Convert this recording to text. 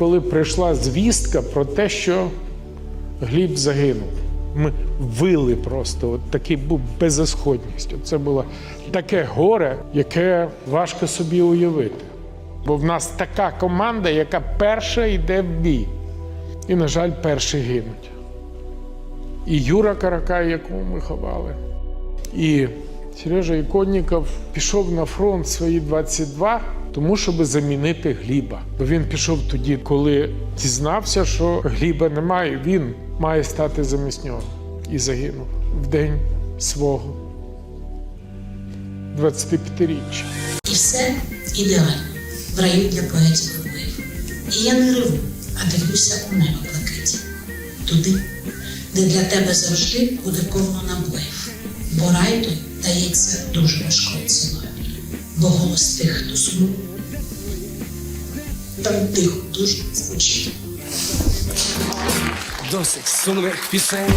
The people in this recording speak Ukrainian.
Коли прийшла звістка про те, що Гліб загинув, ми вили просто. От такий був безісходність. Це було таке горе, яке важко собі уявити. Бо в нас така команда, яка перша йде в бій. І, на жаль, перші гинуть. І Юра Каракай, якого ми ховали, і Сережа Іконніков пішов на фронт свої 22, тому щоб замінити Гліба. Бо він пішов тоді, коли дізнався, що Гліба немає, він має стати замість нього. І загинув в день свого 25-річчя. І все ідеально в раю для поетів героїв. І я не реву, а дивлюся у небо блакиті. Туди, де для тебе завжди буде повно набоїв. Бо рай той дається дуже важкою ціною. Бо голос тих, хто сумує, там тихо дуже звучить. Досить сумних пісень.